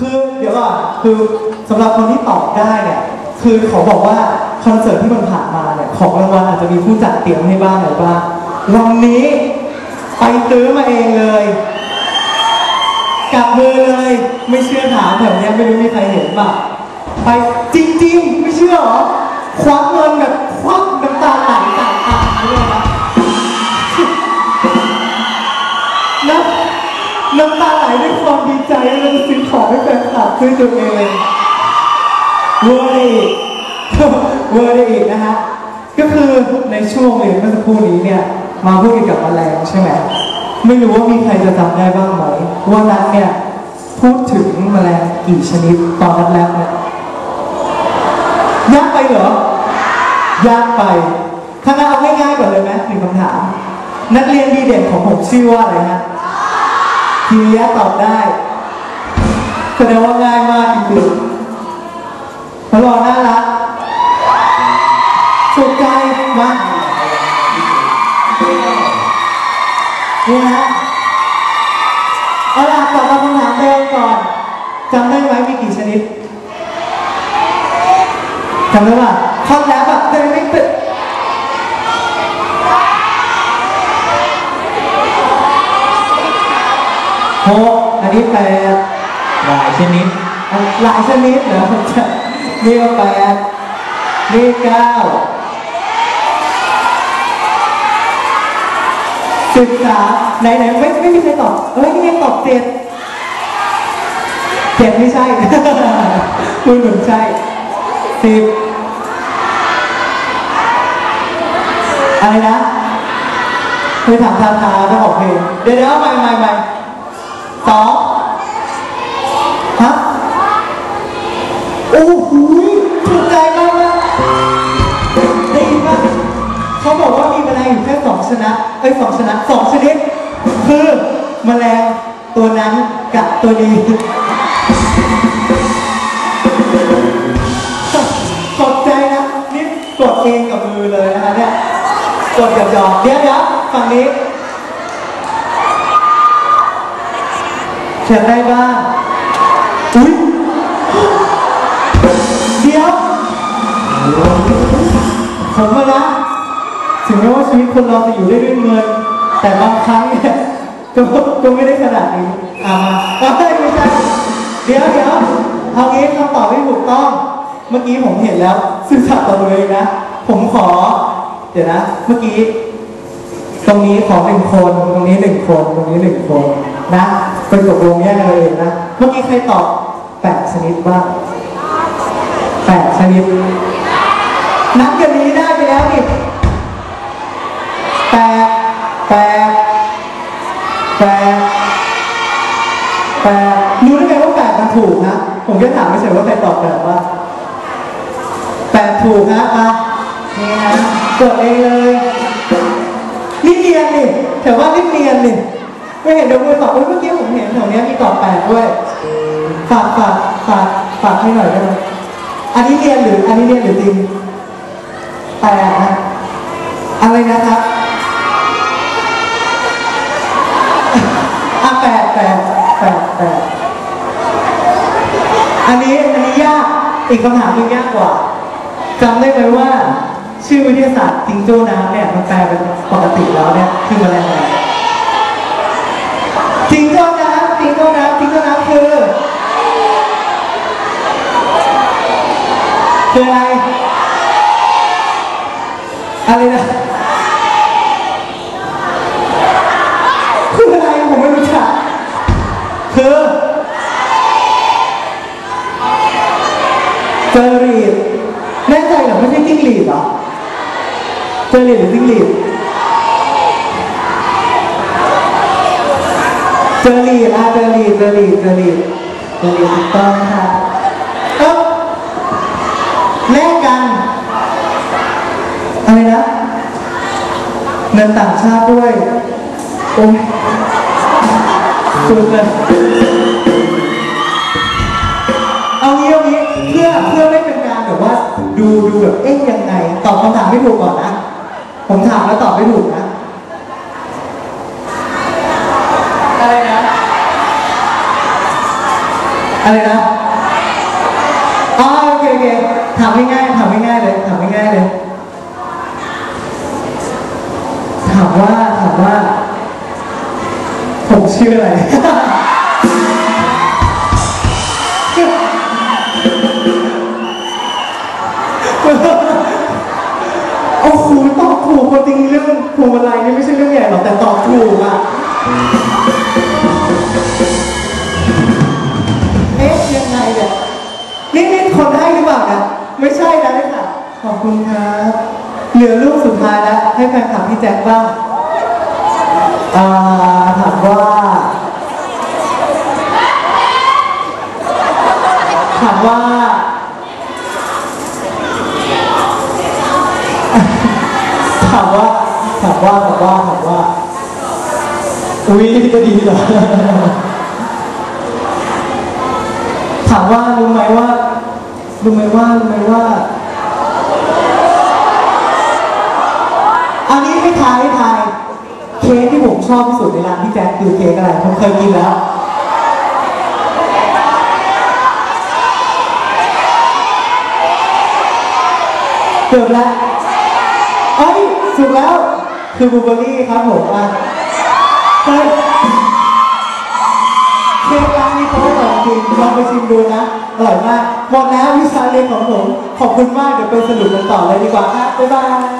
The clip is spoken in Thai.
คือเดี๋ยวก่อนคือสำหรับคนที่ตอบได้เนี่ยคือขาบอกว่าคอนเสิร์ตที่มันผ่านมาเนี่ยของรางวัลอาจจะมีผู้จัดเตรียมให้บ้างอะไรบ้างวันนี้ไปซื้อมาเองเลยกลับมือเลยไม่เชื่อถามแถวนี้ไม่รู้มีใครเห็นป่ะไปจริงๆ ไม่เชื่อหรอควักเงินแบบาได้วยความดีใจแล้วซื้อของให้แฟนคลับซื้อตัวเองเวอร์ได้อีกเวอร์ได้อีกนะฮะก็คือในช่วงเรียนเมื่อสักครู่นี้เนี่ยมาพูดเกี่ยวกับแมลงใช่ไหมไม่รู้ว่ามีใครจะจำได้บ้างไหมว่านัดเนี่ยพูดถึงแมลงกี่ชนิดตอนนัดแรกเนี่ยยากไปเหรอยากไปถ้างั้นเอาง่ายๆก่อนเลยไหมหนึ่งคำถามนักเรียนดีเด่นของผมชื่อว่าอะไรฮะ ทีนี้ตอบได้แสดงว่าง่ายมากจริงๆพลอน่ารักสุดใจมานี่ฮะเอาล่ะตอบคำถามเดิมก่อนจำได้ไหมมีกี่ชนิดจำได้ป่ะข้อแรกแบบเดินไม่ตึก หกอันนี้แปดหลายชนิดหลายชนิดเหรอจะนี่ก็แปดนี่เก้าสิบสามไหนไหนไม่ไม่มีใครตอบเอ้ยนี่ไงตอบเจ็ดเจ็ดไม่ใช่ คุณหนุ่มใช่สิบอะไรนะเคยถามทาทาต้องบอกเพลงเดี๋ยวเดี๋ยวใหม่ใหม่ใหม่ สองฮะโอ้โหถูกใจมากนะได้ยินปะเขาบอกว่ามีแมลงอยู่แค่สองชนะเอ้สองชนะสองชนิด คือแมลงตัวนั้นกับตัวนี้ขอใจนะนี่กดเองกับมือเลยนะคะเนี่ยกดกับจอเดี๋ยวเดี๋ยวฝั่งนี้ เขียนได้บ้างอุ้ยเดี๋ยวผมว่านะ ถึงแม้ว่าชีวิตคนเราจะอยู่ได้ด้วยเงิน แต่บางครั้งเนี่ยก็ก็ไม่ได้ขนาดนี้อ่ามาไม่ใช่ไม่ใช่เดี๋ยวเดี๋ยวเอางี้คำตอบไม่ถูกต้อง เมื่อกี้ผมเห็นแล้ว ซื่อสัตย์ต่อตัวเองนะ ผมขอ เดี๋ยวนะ เมื่อกี้ ตรงนี้ขอหนึ่งคน ตรงนี้หนึ่งคน ตรงนี้หนึ่งคนนะ ไปตกลงแยกกันเองนะ เมื่อกี้ใครตอบแปดชนิดบ้างแปดชนิด นับกันนี้ได้ไปแล้วนี่แปดแปดแปดแปดรู้ได้ไงว่าแปดมันถูกนะ ผมแค่ถามไม่เฉยว่าใครตอบแปดว่าแปดถูกนะอะนี่ฮะกดเองเลยนี่เนียนนี่แถวว่านี่เนียนนี่ ไม่เห็นเดี๋ยวมือตอบเมื่อกี้ผมเห็นแถวเนี้ยมีตอบแปดด้วยฝากฝากฝากฝากให้หน่อยได้ไหมอันนี้เนียนหรืออันนี้เนียนหรือจริงแปดนะอะไรนะครับอะแปดแปดแปดแปดอันนี้อันนี้ยากอีกคำถามหนึงยากกว่าจำได้ไหมว่า ชื่อวิทยาศาสตร์จิงโจ้น้ำเนี่ยมันแปลเป็นปกติแล้วเนี่ยคืออะไรจิืออะไร อะไรนะคืออะไรผมไม่รู้จักคือเจอรีดแน่ใจเหรอไม่ใช่จิ้งหรีดเหรอเจอหลีดหรือจิ้งหรีดเจอหลีดอะเจอหลีดเจอหลีดเจอหลีดเจอหลีดถูกต้องค่ะเอ้าันอะไรนะเงินต่างชาติด้วยโอ้ยสุดเลยเอางี้เอางี้เพื่อเพื่อไม่เป็นการแบบว่า ดูดูแบบเอ๊ะยังไงตอบคำถามไม่ถูกก่อนนะ ผมถามแล้วตอบไม่ถูกนะอะไรนะ อะไรนะอ๋อโอเคโอเคถามง่ายๆเลยถามง่ายๆเลย ถาม ว่า ผมชื่ออะไรโอ้โหตอบถูกคนจริงเรื่องพวงมาลัยนี่ไม่ใช่เรื่องใหญ่หรอกแต่ตอบถูกอะเอ๊ะยังไงเนี่ยนี่นี่คนให้หรือเปล่านะไม่ใช่นะค่ะ ขอบคุณครับ เหลือรูปสุดท้ายแล้วให้แฟนคลับพี่แจ็คบ้าง อ่าถามว่าถามว่าถามว่าถามว่าถามว่าถามว่าอุ้ยจะดีเหรอถามว่ารู้ไหมว่ารู้ไหมว่ารู้ไหมว่า อันนี้ให้ทายให้ทาย เค้กที่ผมชอบที่สุดในร้านพี่แจ๊คคือเค้กอะไรผมเคยกินแล้ว เกือบแล้วเอ้ยสุดแล้ว คือบลูเบอร์รี่ครับผมอะเฮ้ยเค้กร้านนี้เขาอร่อยจริงลองไปชิมดูนะ อร่อยมากหมดแล้ววิชาเรียนของผม ขอบคุณมาก เดี๋ยวไปสรุปกันต่อเลยดีกว่าครับบ๊ายบาย